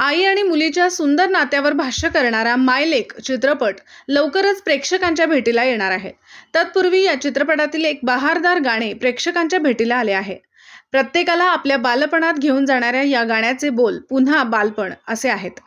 आई आणि मुलीच्या सुंदर नात्यावर भाष्य करणारा मायलेक चित्रपट लवकरच प्रेक्षकांच्या भेटीला येणार आहे. तत्पूर्वी या चित्रपटातील एक बहारदार गाणे प्रेक्षकांच्या भेटीला आले आहे. प्रत्येकाला आपल्या बालपणात घेऊन जाणाऱ्या या गाण्याचे बोल पुन्हा बालपण असे आहेत.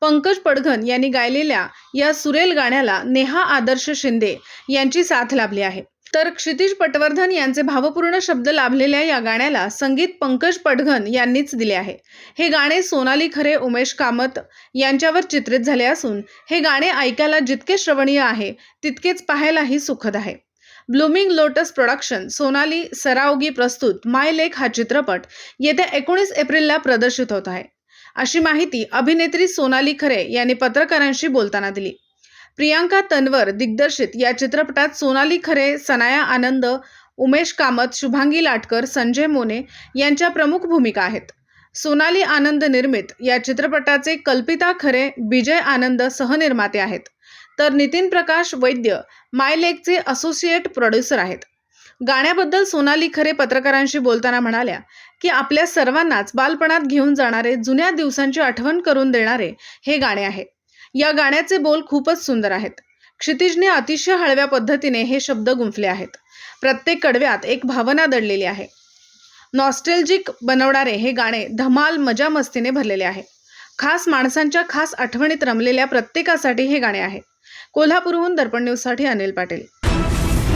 पंकज पडघन यांनी गायलेल्या या सुरेल गाण्याला नेहा आदर्श शिंदे यांची साथ लाभली आहे. तर क्षितिज पटवर्धन यांचे भावपूर्ण शब्द लाभलेल्या या गाण्याला संगीत पंकज पडघन यांनीच दिले आहे. हे गाणे सोनाली खरे उमेश कामत यांच्यावर चित्रित झाले असून हे गाणे ऐकायला जितके श्रवणीय आहे तितकेच पाहायलाही सुखद आहे. Blooming lotus production Sonali Saraogi प्रस्तुत माय लेख हा चित्रपट येत्या एकोणीस एप्रिलला प्रदर्शित होत आहे. अशी माहिती अभिनेत्री सोनाली खरे यांनी पत्रकारांशी बोलताना दिली. प्रियांका तन्वर दिग्दर्शित या चित्रपटात सोनाली खरे सनाया आनंद उमेश कामत शुभांगी लाटकर संजय मोने यांच्या प्रमुख भूमिका आहेत. सोनाली आनंद निर्मित या चित्रपटाचे कल्पिता खरे विजय आनंद सहनिर्माते आहेत. तर नितीन प्रकाश वैद्य माय लेकचे असोसिएट प्रोड्युसर आहेत. गाण्याबद्दल सोनाली खरे पत्रकारांशी बोलताना म्हणाल्या की आपल्या सर्वांनाच बालपणात घेऊन जाणारे जुन्या दिवसांची आठवण करून देणारे हे गाणे आहे या गाण्याचे बोल खूपच सुंदर आहेत. क्षितिजने अतिशय हळव्या पद्धतीने हे शब्द गुंफले आहेत. प्रत्येक कडव्यात एक भावना दडलेली आहे. नॉस्टेल्जिक बनवणारे हे गाणे धमाल मजा मस्तीने भरलेले आहे. खास माणसांच्या खास आठवणीत रमलेल्या प्रत्येकासाठी हे गाणे आहे. कोल्हापूरहून दर्पण न्यूजसाठी अनिल पाटील.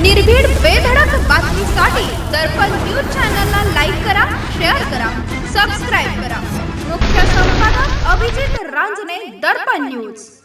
निर्भीड बेधडक बातमीसाठी दर्पण न्यूज चॅनलला लाईक करा शेअर करा सबस्क्राईब रांजणे दर्पण न्यूज.